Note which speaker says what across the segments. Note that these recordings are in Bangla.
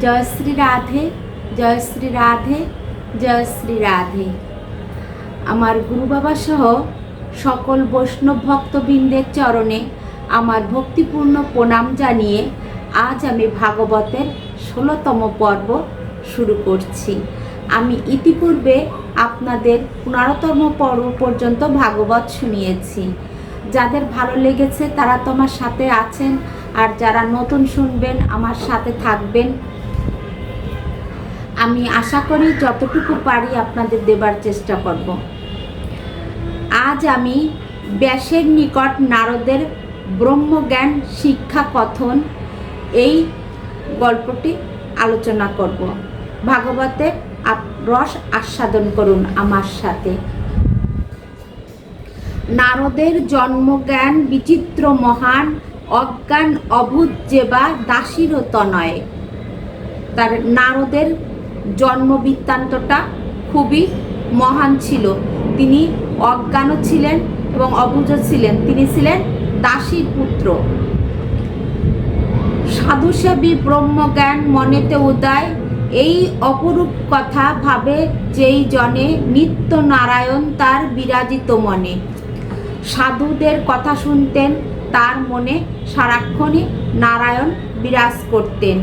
Speaker 1: জয় শ্রী রাধে, জয় শ্রী রাধে, জয় শ্রী রাধে। আমার গুরু বাবা সহ সকল বৈষ্ণব ভক্তবৃন্দের চরণে আমার ভক্তিপূর্ণ প্রণাম জানিয়ে আজ আমি ভাগবতের ষোলোতম পর্ব শুরু করছি। আমি ইতিপূর্বে আপনাদের পনেরোতম পর্ব পর্যন্ত ভাগবত শুনিয়েছি। যাদের ভালো লেগেছে তারা তোমার সাথে আছেন আর যারা নতুন শুনবেন, আমার সাথে থাকবেন আমি আশা করি যতটুকু পারি আপনাদের দেবার চেষ্টা করব। আজ আমি ব্যাসের নিকট নারদের ব্রহ্মজ্ঞান শিক্ষা কথন এই গল্পটি আলোচনা করব। ভাগবতে রস আস্বাদন করুন আমার সাথে। নারদের জন্মজ্ঞান বিচিত্র মহান, অজ্ঞান অভূত যেবা দাসীর নয় তার নারদের জন্ম বৃত্তান্তটা খুবই মহান ছিল। তিনি অজ্ঞানও ছিলেন এবং অবুজ ছিলেন। তিনি ছিলেন দাসীর পুত্র। সাধুসেবী ব্রহ্মজ্ঞান মনেতে উদয়। এই অপরূপ কথা ভাবে যেই জনে নিত্য নারায়ণ তার বিরাজিত মনে। সাধুদের কথা শুনতেন, তার মনে সারাক্ষণই নারায়ণ বিরাজ করতেন।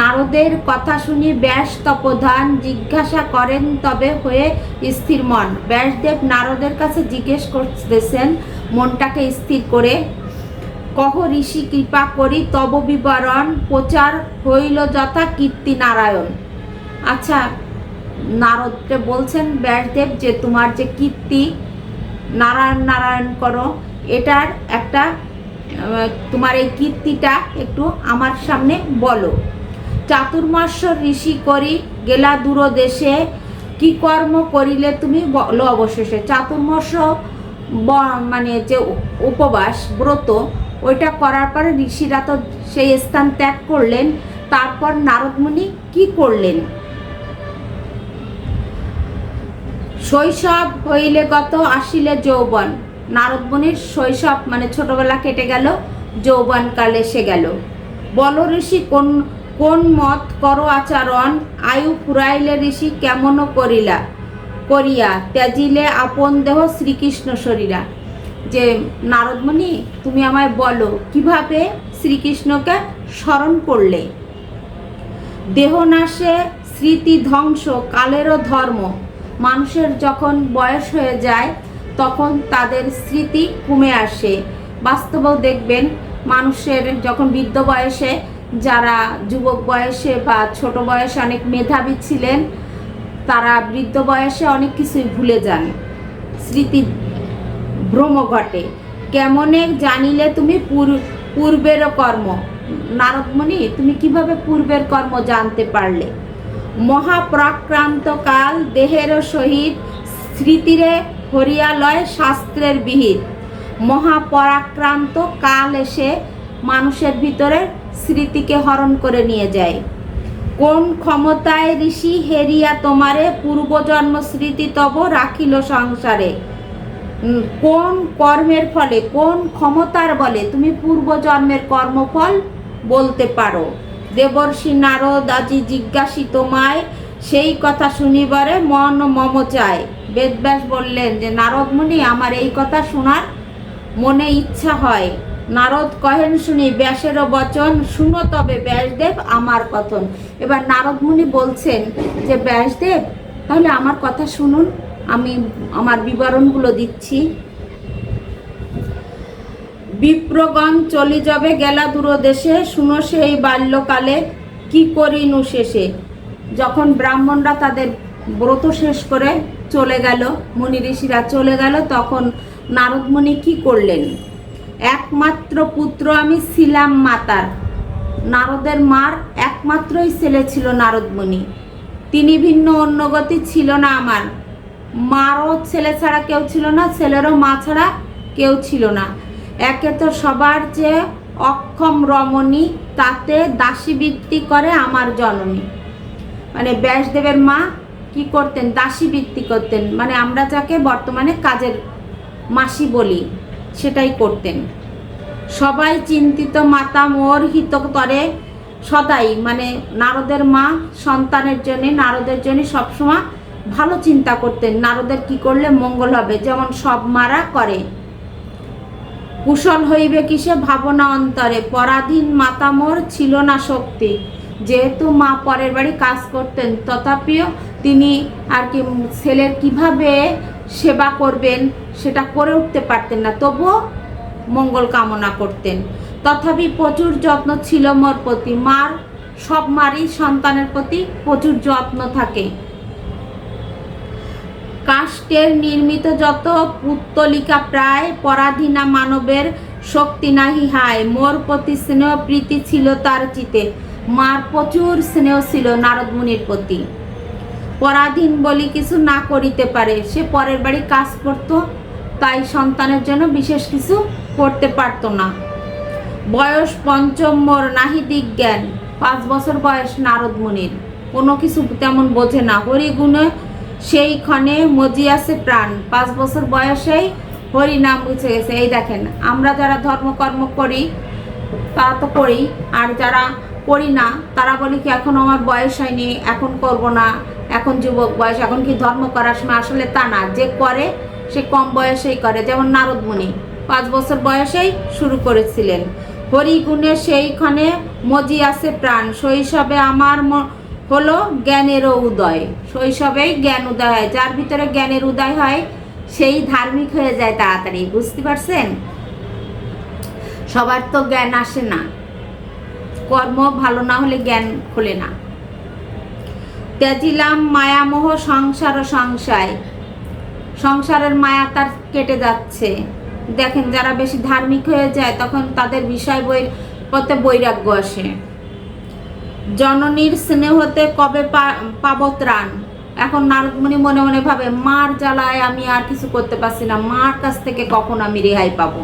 Speaker 1: নারদের কথা শুনি ব্যাস তপধান জিজ্ঞাসা করেন, তবে হয়ে স্থির মন? ব্যাসদেব নারদের কাছে জিজ্ঞেস করতেছেন, মনটাকে স্থির করে কহ, ঋষি, কৃপা করি, তব বিবরণ প্রচার হইল যথা কীর্তি নারায়ণ। আচ্ছা নারদকে বলছেন ব্যাসদেব যে, তোমার যে কীর্তি নারায়ণ নারায়ণ করো, এটার একটা তোমার এই কীর্তিটা একটু আমার সামনে বলো। চাতুর্মাস্য ঋষি করি গেলা দূর দেশে, কি কর্ম করিলে তুমি বলো অবশেষে। চাতুর্মাস্য ব- মানে যে উপবাস, ব্রত, ওইটা করার পরে ঋষিরা তো সেই স্থান ত্যাগ করলেন, তারপর নারদমুনি কি করলেন? শৈশব হইলে গত, আসিলে যৌবন। নারদমণির শৈশব মানে ছোটবেলা কেটে গেল যৌবন কাল এসে গেল। বল ঋষি, কোন কোন মত কর আচরণ? আয়ু ফুরাইলে ঋষি কেমন করিলা? করিয়া ত্যাজিলে আপন দেহ শ্রীকৃষ্ণ শরীরা যে, নারদমণি, তুমি আমায় বলো, কীভাবে শ্রীকৃষ্ণকে স্মরণ করলে? দেহনাশে স্মৃতি ধ্বংস, কালেরও ধর্ম। মানুষের যখন বয়স হয়ে যায়, তখন তাদের স্মৃতি কমে আসে। বাস্তবেও দেখবেন, মানুষের যখন বৃদ্ধ বয়সে যারা যুবক বয়সে বা ছোট বয়সে অনেক মেধাবী ছিলেন, তারা বৃদ্ধ বয়সে অনেক কিছুই ভুলে যান। স্মৃতি ভ্রম ঘটে। কেমনে জানিলে তুমি পূর- পূর্বেরও কর্ম? নারদমণি, তুমি কীভাবে পূর্বের কর্ম জানতে পারলে? মহাপ্রাক্রান্ত কাল দেহেরও সহিত স্মৃতিরে হরিয়ালয় শাস্ত্রের বিহিত। মহাপরাক্রান্ত কাল এসে মানুষের ভিতরে স্মৃতিকে হরণ করে নিয়ে যায়। কোন ক্ষমতায় ঋষি হেরিয়া তোমারে পূর্বজন্ম স্মৃতি তব রাখিল সংসারে? কোন কর্মের ফলে, কোন ক্ষমতার বলে তুমি পূর্বজন্মের কর্মফল বলতে পারো? দেবর্ষি নারদ আজি জিজ্ঞাসি তোমায়, সেই কথা শুনিবারে মন মম চায়। বেদব্যাস বললেন যে নারদ মুনি আমার এই কথা শোনার মনে ইচ্ছা হয়। নারদ কহেন শুনি, ব্যাসেরও বচন, শুনো তবে ব্যাসদেব আমার কথন এবার নারদ মুনি বলছেন যে, ব্যাসদেব, তাহলে আমার কথা শুনুন, আমি আমার বিবরণগুলো দিচ্ছি। বিপ্রগণ চলি যাবে গেলা দূর দেশে, শুনো সেই বাল্যকালে কি করিনু শেষে। যখন ব্রাহ্মণরা তাদের ব্রত শেষ করে চলে গেল, মুনি ঋষিরা চলে গেল, তখন নারদমণি কি করলেন? একমাত্র পুত্র আমি ছিলাম মাতার। নারদের মার একমাত্রই ছেলে ছিল নারদমণি। তিনি ভিন্ন অন্য গতি ছিল না আমার। মারও ছেলে ছাড়া কেউ ছিল না, ছেলেরও মা ছাড়া কেউ ছিল না। একে তো সবার যে অক্ষম রমণী, তাতে দাসীবৃত্তি করে আমার জননী। মানে ব্যাসদেবের মা কি করতেন? দাসীবৃত্তি করতেন। মানে আমরা যাকে বর্তমানে কাজের মাসি বলি। সেটাই করতেন। সবাই চিন্তিত, মাতা মোর হিত করে সদাই। মানে নারদের মা সন্তানের জন্য, নারদের জন্য সবসময় ভালো চিন্তা করতেন। নারদের কি করলে মঙ্গল হবে? যেমন সব মারা করে। কুশল হইবে কিসে? ভাবনা অন্তরে। পরাধীন মাতামোর ছিল না শক্তি। যেহেতু মা পরের বাড়ি কাজ করতেন, তথাপিও তিনি আর কি ছেলের কীভাবে সেবা করবেন সেটা করে উঠতে পারতেন না, তবুও মঙ্গল কামনা করতেন। তথাপি প্রচুর যত্ন ছিল মোর প্রতি, মার, সব মারই সন্তানের প্রতি প্রচুর যত্ন থাকে। কাষ্টের নির্মিত যত পুত্তলিকা প্রায় পরাধীনা মানবের শক্তি নাহি হায়, মোর প্রতি স্নেহ প্রীতি ছিল তার চিতে, মার প্রচুর স্নেহ ছিল নারদ মুনির প্রতি। পরাধীন বলি কিছু না করিতে পারে, সে পরের বাড়ি কাজ করত তাই সন্তানের জন্য বিশেষ কিছু করতে পারত না। বয়স পঞ্চম মোর নাহি দিজ্ঞান পাঁচ বছর বয়স নারদ মুনির। কোনো কিছু তেমন বোঝে না। হরিগুণে সেই ক্ষণে মজিয়াছে প্রাণ। পাঁচ বছর বয়সেই হরি নাম বুঝে গেছে। এই দেখেন, আমরা যারা ধর্মকর্ম করি, তারা তো করি, আর যারা করি না, তারা বলি কি, এখন আমার বয়স হয়নি, এখন করব না, এখন যুবক বয়স, এখন কি ধর্ম করার সময়? আসলে তা না। যে করে সে কম বয়সেই করে, যেমন নারদ মুনি পাঁচ বছর বয়সেই শুরু করেছিলেন। হরিগুণে সেইখানে মজি আছে প্রাণ। শৈশবে আমার হলো জ্ঞানেরও উদয়। শৈশবেই জ্ঞান উদয় হয়। যার ভিতরে জ্ঞানের উদয় হয়, সেই ধার্মিক হয়ে যায় তাড়াতাড়ি। বুঝতে পারছেন? সবার তো জ্ঞান আসে না। কর্ম ভালো না হলে জ্ঞান খোলে না। ত্যাজিলাম মায়ামোহ সংসার ও সংশয়। সংসারের মায়া তার কেটে যাচ্ছে। দেখেন, যারা বেশি ধার্মিক হয়ে যায়, তখন তাদের বিষয় বই পথে বৈরাগ্য আসে। জননীর স্নেহতে কবে পাবো ত্রাণ? এখন নারদমণি মনে মনে ভাবে, মার জ্বালায় আমি আর কিছু করতে পারছি না, মার কাছ থেকে কখন আমি রেহাই পাবো?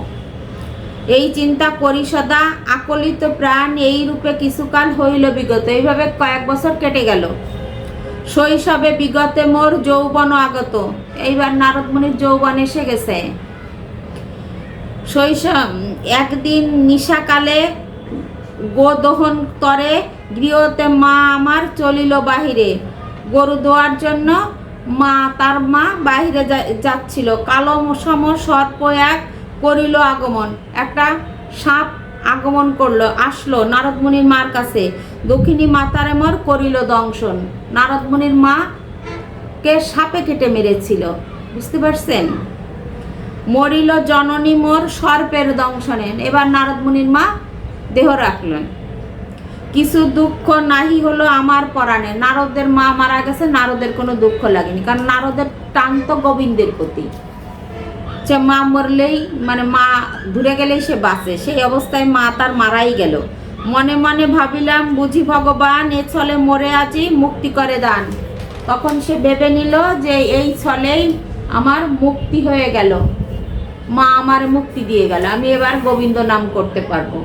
Speaker 1: এই চিন্তা করি সদা, আকলিত প্রাণ এই রূপে কিছুকাল হইল বিগত। এইভাবে কয়েক বছর কেটে গেল। শৈশবে বিগতে মোর যৌবন আগত। এইবার নারদমণির যৌবন এসে গেছে। শৈশব, একদিন নিশাকালে গোদহন তরে গৃহতে মা আমার চলিল বাহিরে। গরু দোয়ার জন্য মা তার মা বাহিরে যাচ্ছিল। কালো সম সর্প এক করিল আগমন। একটা সাপ আগমন করল, আসলো নারদমণির মার কাছে। দক্ষিণী মাতারে মর করিল দংশন। নারদমণির মা কে সাপে কেটে মেরেছিল, বুঝতে পারছেন? মরিল জননী মোর সর্পের দংশনে। এবার নারদমুনির মা দেহ রাখলেন। কিছু দুঃখ নাহি হলো আমার পরাণে। নারদের মা মারা গেছে, নারদের কোনো দুঃখ লাগেনি। কারণ নারদের টান তো গোবিন্দের প্রতি। সে মা মরলেই মানে মা দূরে গেলেই সে বাঁচে। সেই অবস্থায় মা তার মারাই গেল। মনে মনে ভাবিলাম, বুঝি ভগবান, এ ছলে মরে আছি মুক্তি করে দান। তখন সে ভেবে নিল যে এই ছলেই আমার মুক্তি হয়ে গেল। মা আমার মুক্তি দিয়ে গেল। আমি এবার গোবিন্দ নাম করতে পারব।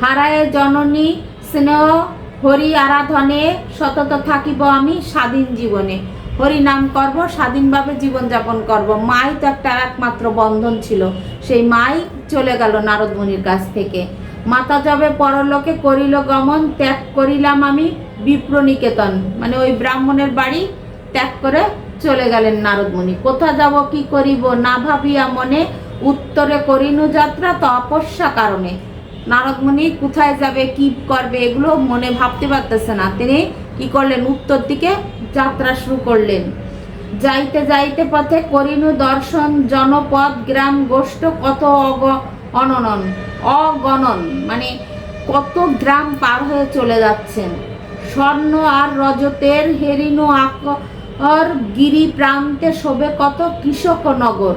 Speaker 1: হারায় জননী, স্নেহ, হরি আরাধনে সতত থাকিব আমি স্বাধীন জীবনে। হরি নাম করব, স্বাধীনভাবে জীবনযাপন করব। মাই তো একটা একমাত্র বন্ধন ছিল। সেই মাই চলে গেল নারদ মুনির কাছ থেকে। মাতা যাবে পরলোকে করিল গমন, ত্যাগ করিলাম আমি বিপ্রনিকেতন। মানে ওই ব্রাহ্মণের বাড়ি ত্যাগ করে চলে গেলেন নারদমণি। কোথা যাব, কি করিব, না ভাবিয়া মনে উত্তরে করিনু যাত্রা তপস্যা কারণে। নারদমণি কোথায় যাবে, কি করবে, এগুলো মনে ভাবতে পারতেছে না। তিনি কি করলেন, উত্তর দিকে যাত্রা শুরু করলেন। যাইতে যাইতে পথে করিনু দর্শন, জনপদ, গ্রাম, গোষ্ঠ কত অগ, অননন, অগণন মানে কত গ্রাম পার হয়ে চলে যাচ্ছেন। স্বর্ণ আর রজতের হেরিনু আকর গিরি প্রান্তে শোভে কত কৃষক নগর।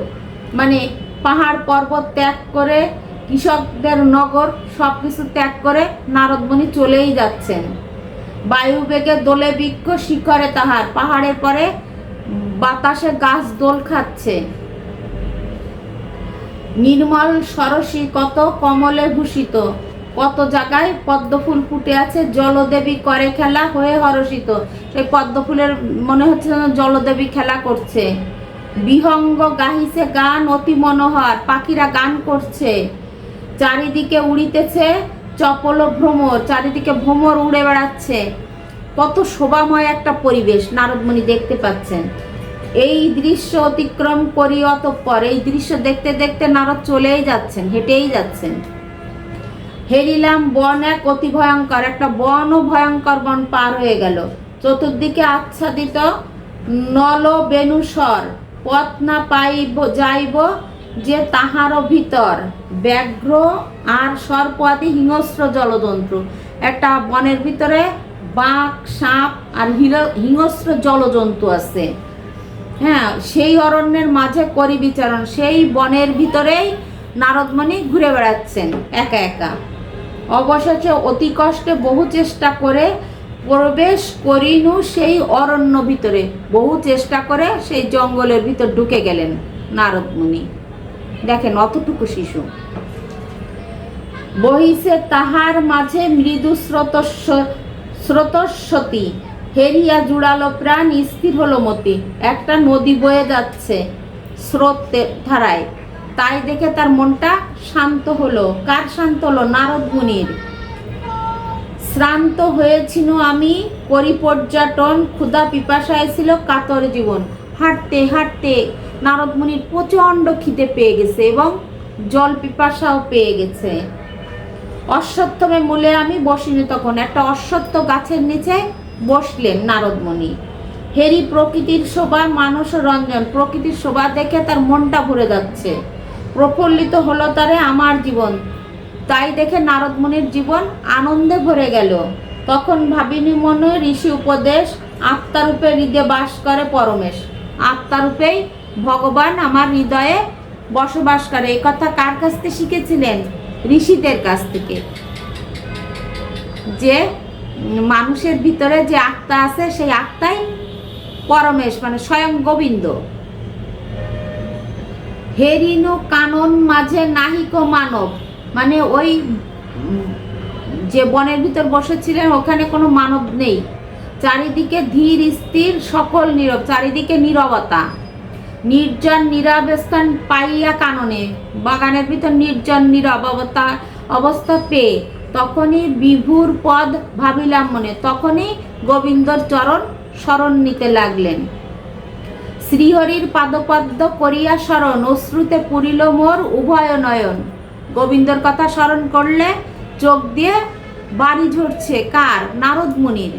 Speaker 1: মানে পাহাড় পর্বত ত্যাগ করে কৃষকদের নগর সব কিছু ত্যাগ করে নারদমণি চলেই যাচ্ছেন। বায়ু বেগে দোলে বৃক্ষ শিখরে তাহার। পাহাড়ের পরে বাতাসে গাছ দোল খাচ্ছে। নির্মল সরসী কত কমলে ভূষিত। কত জায়গায় পদ্ম ফুল ফুটে আছে, জলদেবী করে খেলা হয়ে হরষিত। সেই পদ্ম ফুলের মনে হচ্ছে যেন জলদেবী খেলা করছে। বিহঙ্গ গাহিছে গান অতি মনোহর, পাখিরা গান করছে। চারিদিকে উড়িতেছে চপল ভ্রমর চারিদিকে ভ্রমর উড়ে বেড়াচ্ছে। কত শোভাময় একটা পরিবেশ, নারদমণি দেখতে পাচ্ছেন। এই দৃশ্য অতিক্রম করি অতঃপর, এই দৃশ্য দেখতে দেখতে নারদ চলেই যাচ্ছেন, হেঁটেই যাচ্ছেন। হেরিলাম বন এক অতি ভয়ঙ্কর, একটা বন ও ভয়ঙ্কর বন পার হয়ে গেল। চতুর্দিকে আচ্ছাদিত নল বেনুসর পথ না পাইব, যাইব যে তাহারও ভিতর ব্যাঘ্র আর সর্পাদি হিংস্র জলজন্তু একটা বনের ভিতরে বাঘ, সাপ আর হিংস্র জলজন্তু আছে। হ্যাঁ সেই অরণ্যের মাঝে করি বিচারণ। সেই বনের ভিতরেই নারদমণি ঘুরে বেড়াচ্ছেন একা একা। অবশেষে অতি কষ্টে বহু চেষ্টা করে প্রবেশ করিনু সেই অরণ্য ভিতরে। বহু চেষ্টা করে সেই জঙ্গলের ভিতর ঢুকে গেলেন নারদমুনি দেখেন, অতটুকু শিশু। বহিছে তাহার মাঝে মৃদু স্রোতস্ব স্রোতস্বতী। হেরিয়া জুড়ালো প্রাণ, স্থির হলো মতি। একটা নদী বয়ে যাচ্ছে স্রোতে ধারায়। তাই দেখে তার মনটা শান্ত হলো। কার শান্ত হলো? নারদ মুনির। শ্রান্ত হয়েছিল আমি করি পর্যটন ক্ষুধা পিপাসায় ছিল কাতর জীবন। হাঁটতে হাঁটতে নারদ মুনির প্রচণ্ড খিদে পেয়ে গেছে এবং জল পিপাসাও পেয়ে গেছে। অশ্বত্থমে মূলে আমি বসিনি তখন। একটা অশ্বত্থ গাছের নিচে বসলেন নারদমণি। হেরি প্রকৃতির শোভা, মানুষ রঞ্জন। প্রকৃতির শোভা দেখে তার মনটা ভরে যাচ্ছে। প্রফুল্লিত হলো তারে আমার জীবন। তাই দেখে নারদমণির জীবন আনন্দে ভরে গেল। তখন ভাবিনি মনে, ঋষি উপদেশ, আত্মারূপে হৃদয়ে বাস করে পরমেশ। আত্মারূপেই ভগবান আমার হৃদয়ে বসবাস করে। এই কথা কার কাছ থেকে শিখেছিলেন? ঋষিদের কাছ থেকে। যে মানুষের ভিতরে যে আত্মা আছে, সেই আত্মাই পরমেশ মানে স্বয়ং গোবিন্দ। হেরিনু কানন মাঝে নাহিক মানব। মানে ওই যে বনের ভিতর বসেছিলেন, ওখানে কোনো মানব নেই। চারিদিকে ধীর স্থির, সকল নীরব, চারিদিকে নীরবতা। নির্জন নীরবস্থান পাইয়া কাননে, বাগানের ভিতর নির্জন নীরব অবস্থা অবস্থা পেয়ে তখনই বিভুর পদ ভাবিলাম মনে, তখনই গোবিন্দর চরণ স্মরণ নিতে লাগলেন। শ্রীহরির পাদপদ্ম করিয়া স্মরণ অশ্রুতে পুরিল মোর উভয় নয়ন। গোবিন্দর কথা স্মরণ করলে চোখ দিয়ে বাড়ি ঝরছে কার? নারদ মুনির।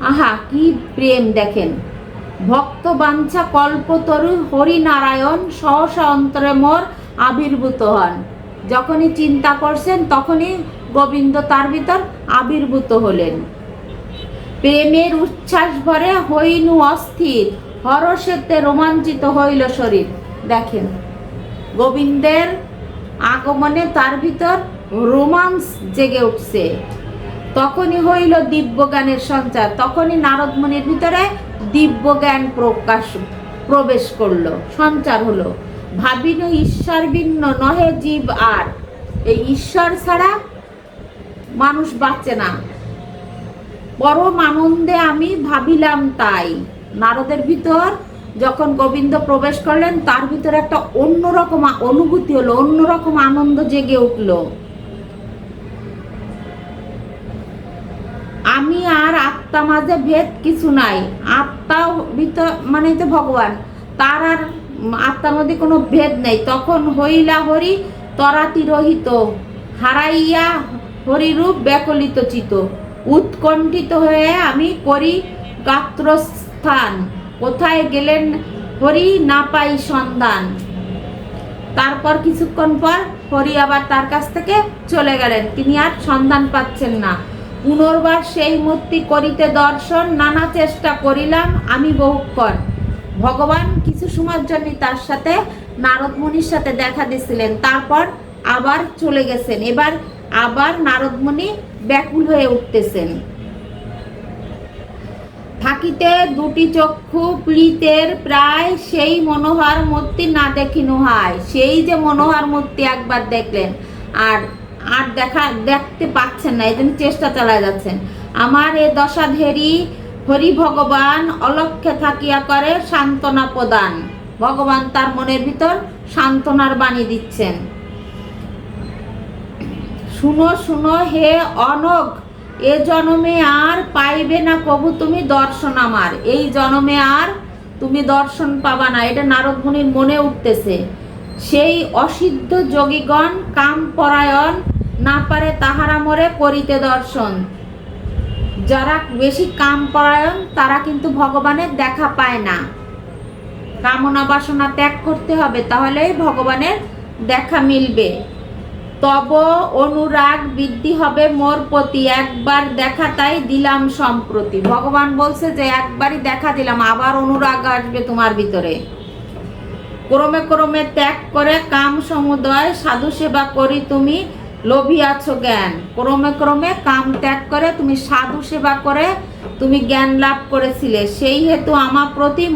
Speaker 1: আহা, কি প্রেম দেখেন। ভক্ত বাঞ্ছা কল্পতরু হরিনারায়ণ সহসা অন্তরে মোর আবির্ভূত হন। যখনই চিন্তা করছেন, তখনই গোবিন্দ তার ভিতর আবির্ভূত হলেন। প্রেমের উচ্ছ্বাস ভরে হইনু অস্থির, হরষেতে রোমাঞ্চিত হইল শরীর। দেখেন, গোবিন্দের আগমনে তার ভিতর রোমান্স জেগে উঠছে। তখনই হইল দিব্যজ্ঞানের সঞ্চার, তখনই নারদমণির ভিতরে দিব্যজ্ঞান প্রকাশ প্রবেশ করল। সঞ্চার হলো, ভাবিন ঈশ্বর ভিন্ন নহে জীব আর। এই ঈশ্বর ছাড়া মানুষ বাঁচে না। পরম আনন্দে আমি ভাবিলাম তাই। নারদের ভিতর যখন গোবিন্দ প্রবেশ করলেন, তার ভিতরে একটা অন্যরকম অনুভূতি হলো, অন্যরকম আনন্দ জেগে উঠল। আর আত্মা মাঝে ভেদ কিছু নাই। আত্মা ভিতর মানে তো ভগবান। তার আর আত্মার মধ্যে কোনো ভেদ নেই। তখন হইলা হরি তরাতিরহিত হারাইয়া হরিরূপ ব্যাকলিত চিত উৎকণ্ঠিত হয়ে আমি করি গাত্রস্থান। কোথায় গেলেন হরি না পাই সন্ধান। তারপর কিছুক্ষণ পর হরি আবার তার কাছ থেকে চলে গেলেন। তিনি আর সন্ধান পাচ্ছেন না। পুনর্বার সেই মূর্তি করিতে দর্শন, নানা চেষ্টা করিলাম, আমি বহুক্ষণ। ভগবান কিছু সময়ের জন্য তার সাথে নারদ মুনির সাথে দেখা দিছিলেন, তারপর আবার চলে গেছেন। এবার আবার নারদ ব্যাকুল হয়ে উঠতেছেন। থাকিতে দুটি চক্ষু পীড়িতের প্রায় সেই মনোহর মূর্তি না দেখিনু হয় সেই যে মনোহর মূর্তি একবার দেখলেন। আর আর দেখা, দেখতে পাচ্ছেন না, এই জন্য চেষ্টা চালায় যাচ্ছেন। আমার এ দশা ধেরি হরি ভগবান অলক্ষে থাকিয়া করে সান্ত্বনা প্রদান। ভগবান তার মনের ভিতর সান্ত্বনার বাণী দিচ্ছেন। শুনো শুনো, হে অনগ, এ জনমে আর পাইবে না প্রভু তুমি দর্শন আমার। এই জনমে আর তুমি দর্শন পাবা না। এটা নারদমুনির মনে উঠতেছে। সেই অসিদ্ধ যোগীগণ কাম পরায়ণ না পারে তাহারা মরে করিতে দর্শন। যারা বেশি কাম পরায়ণ, তারা কিন্তু ভগবানের দেখা পায় না। কামনা বাসনা ত্যাগ করতে হবে, তাহলেই ভগবানের দেখা মিলবে। তব অনুরাগ বৃদ্ধি হবে মোর প্রতি, একবার দেখা তাই দিলাম সম্প্রতি। ভগবান বলছে যে, একবারই দেখা দিলাম, আবার অনুরাগ আসবে তোমার ভিতরে। ক্রমে ক্রমে ত্যাগ করে কাম সমুদয় সাধু সেবা করি তুমি লোভিয়াছ জ্ঞান। ক্রমে ক্রমে কাম ত্যাগ করে তুমি সাধু সেবা করে তুমি জ্ঞান লাভ করেছিলে। সেই হেতু আমার প্রতি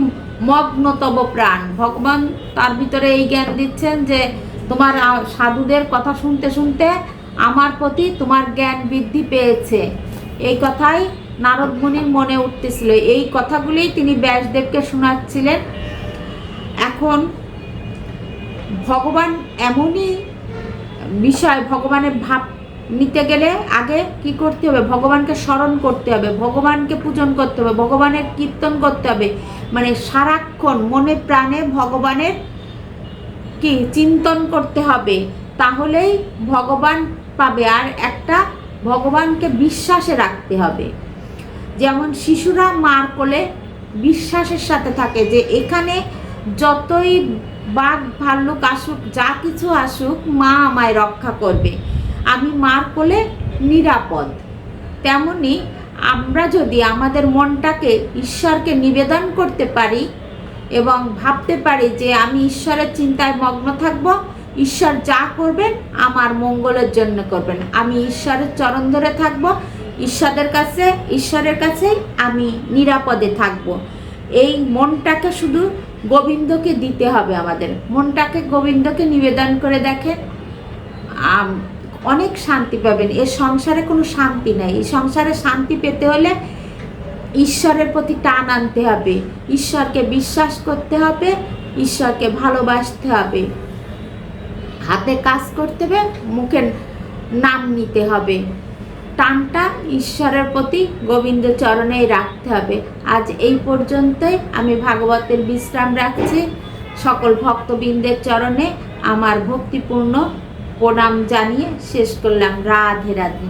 Speaker 1: মগ্ন তব প্রাণ। ভগবান তার ভিতরে এই জ্ঞান দিচ্ছেন যে, তোমার সাধুদের কথা শুনতে শুনতে আমার প্রতি তোমার জ্ঞান বৃদ্ধি পেয়েছে। এই কথাই নারদ মুনির মনে উঠতেছিল। এই কথাগুলি তিনি ব্যাসদেবকে শোনাচ্ছিলেন। এখন ভগবান এমনই বিষয় ভগবানের ভাব নিতে গেলে আগে কি করতে হবে? ভগবানকে স্মরণ করতে হবে, ভগবানকে পূজন করতে হবে, ভগবানের কীর্তন করতে হবে। মানে সারাক্ষণ মনে প্রাণে ভগবানের কি চিন্তন করতে হবে, তাহলেই ভগবান পাবে আর একটা ভগবানকে বিশ্বাসে রাখতে হবে। যেমন শিশুরা মার কোলে বিশ্বাসের সাথে থাকে যে এখানে যতই বাঘ, ভাল্লুক আসুক, যা কিছু আসুক, মা আমায় রক্ষা করবে। আমি মার কোলে নিরাপদ। তেমনি আমরা যদি আমাদের মনটাকে ঈশ্বরকে নিবেদন করতে পারি এবং ভাবতে পারি যে আমি ঈশ্বরের চিন্তায় মগ্ন থাকব, ঈশ্বর যা করবেন আমার মঙ্গলের জন্য করবেন। আমি ঈশ্বরের চরণ ধরে থাকব, ঈশ্বরের কাছে ঈশ্বরের কাছে আমি নিরাপদে থাকব। এই মনটাকে শুধু গোবিন্দকে দিতে হবে আমাদের। মনটাকে গোবিন্দকে নিবেদন করে দেখেন। অনেক শান্তি পাবেন। এ সংসারে কোনো শান্তি নাই। এই সংসারে শান্তি পেতে হলে ঈশ্বরের প্রতি টান আনতে হবে। ঈশ্বরকে বিশ্বাস করতে হবে, ঈশ্বরকে ভালোবাসতে হবে। হাতে কাজ করতে হবে মুখে নাম নিতে হবে। টানটা ঈশ্বরের প্রতি গোবিন্দ চরণেই রাখতে হবে। আজ এই পর্যন্তই আমি ভাগবতের বিশ্রাম রাখছি। সকল ভক্তবৃন্দের চরণে আমার ভক্তিপূর্ণ প্রণাম জানিয়ে শেষ করলাম। রাধে রাধে।